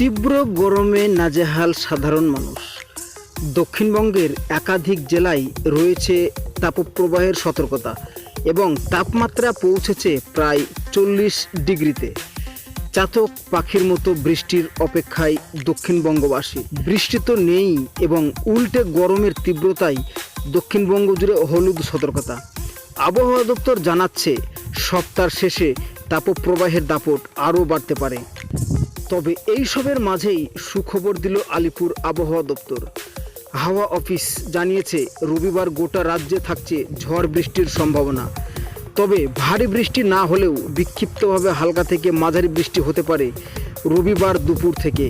তীব্র গরমে নাজেহাল সাধারণ মানুষ। দক্ষিণবঙ্গের একাধিক জেলায় রয়েছে তাপপ্রবাহের সতর্কতা এবং তাপমাত্রা পৌঁছেছে প্রায় চল্লিশ ডিগ্রিতে। চাতক পাখির মতো বৃষ্টির অপেক্ষায় দক্ষিণবঙ্গবাসী বৃষ্টি তো নেই এবং উল্টে গরমের তীব্রতায় দক্ষিণবঙ্গ জুড়ে হলুদ সতর্কতা। আবহাওয়া দপ্তর জানাচ্ছে, সপ্তাহ শেষে তাপপ্রবাহের দাপট আরও বাড়তে পারে। তবে এই সবের মাঝেই সুখবর দিল আলিপুর আবহাওয়া দপ্তর। হাওয়া অফিস জানিয়েছে, রবিবার গোটা রাজ্যে থাকছে ঝড় বৃষ্টির সম্ভাবনা। তবে ভারী বৃষ্টি না হলেও বিক্ষিপ্তভাবে হালকা থেকে মাঝারি বৃষ্টি হতে পারে রবিবার দুপুর থেকে,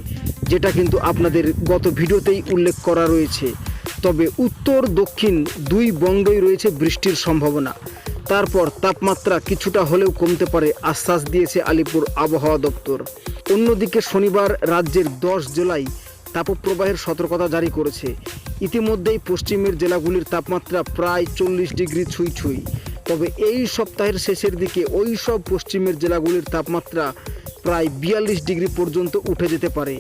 যেটা কিন্তু আপনাদের গত ভিডিওতেই উল্লেখ করা রয়েছে। তবে উত্তর, দক্ষিণ দুই বঙ্গই রয়েছে বৃষ্টির সম্ভাবনা। তারপর তাপমাত্রা কিছুটা হলেও কমতে পারে, আশ্বাস দিয়েছে আলিপুর আবহাওয়া দপ্তর। অন্যদিকে শনিবার রাজ্যের দশ জেলায় তাপপ্রবাহের সতর্কতা জারি করেছে। ইতিমধ্যেই পশ্চিমের জেলাগুলির তাপমাত্রা প্রায় চল্লিশ ডিগ্রি ছুঁই ছুঁই। তবে এই সপ্তাহের শেষের দিকে ওই সব পশ্চিমের জেলাগুলির তাপমাত্রা প্রায় বিয়াল্লিশ ডিগ্রি পর্যন্ত উঠে যেতে পারে।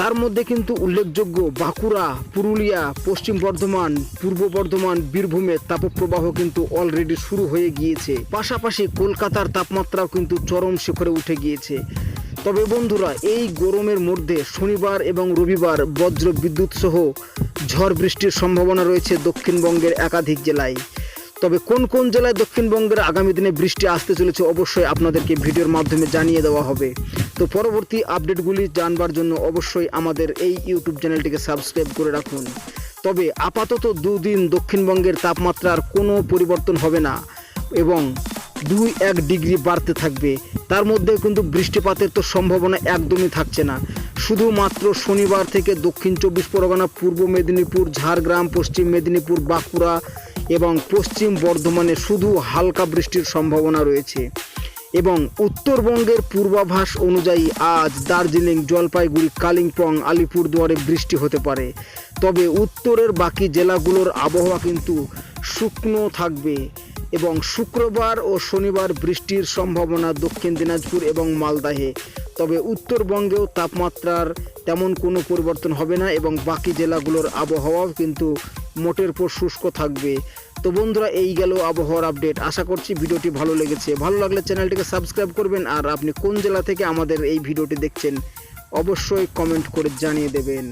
তার মধ্যে কিন্তু উল্লেখযোগ্য বাঁকুড়া, পুরুলিয়া, পশ্চিম বর্ধমান, পূর্ব বর্ধমান, বীরভূমে তাপপ্রবাহ কিন্তু অলরেডি শুরু হয়ে গিয়েছে। পাশাপাশি কলকাতার তাপমাত্রাও কিন্তু চরম শিখরে উঠে গিয়েছে। তবে বন্ধুরা, এই গরমের মধ্যে শনিবার এবং রবিবার বজ্র বিদ্যুৎ সহ ঝড় বৃষ্টির সম্ভাবনা রয়েছে দক্ষিণবঙ্গের একাধিক জেলায়। তবে কোন কোন জেলায় দক্ষিণবঙ্গের আগামী দিনে বৃষ্টি আসতে চলেছে অবশ্যই আপনাদেরকে ভিডিওর মাধ্যমে জানিয়ে দেওয়া হবে। তো পরবর্তী আপডেটগুলি জানবার জন্য অবশ্যই আমাদের এই ইউটিউব চ্যানেলটিকে সাবস্ক্রাইব করে রাখুন। তবে আপাতত দুদিন দক্ষিণবঙ্গের তাপমাত্রার কোনো পরিবর্তন হবে না এবং দুই এক ডিগ্রি বাড়তে থাকবে। তার মধ্যে কিন্তু বৃষ্টিপাতের তো সম্ভাবনা একদমই থাকছে না। শুধুমাত্র শনিবার থেকে দক্ষিণ চব্বিশ পরগনা, পূর্ব মেদিনীপুর, ঝাড়গ্রাম, পশ্চিম মেদিনীপুর, বাঁকুড়া এবং পশ্চিম বর্ধমানে শুধু হালকা বৃষ্টির সম্ভাবনা রয়েছে। এবং উত্তরবঙ্গের পূর্বাভাস অনুযায়ী আজ দার্জিলিং, জলপাইগুড়ি, কালিম্পং, আলিপুরদুয়ারে বৃষ্টি হতে পারে। তবে উত্তরের বাকি জেলাগুলোর আবহাওয়া কিন্তু শুকনো থাকবে এবং শুক্রবার ও শনিবার বৃষ্টির সম্ভাবনা দক্ষিণ দিনাজপুর এবং মালদাহে। তবে উত্তরবঙ্গেও তাপমাত্রার তেমন কোনো পরিবর্তন হবে না এবং বাকি জেলাগুলোর আবহাওয়াও কিন্তু মোটের পর শুষ্ক থাকবে। তো বন্ধুরা, এই গেল আবহাওয়ার আপডেট আশা করছি ভিডিওটি ভালো লেগেছে। ভালো লাগলে চ্যানেলটিকে সাবস্ক্রাইব করবেন, আর আপনি কোন জেলা থেকে আমাদের এই ভিডিওটি দেখছেন, অবশ্যই কমেন্ট করে জানিয়ে দেবেন।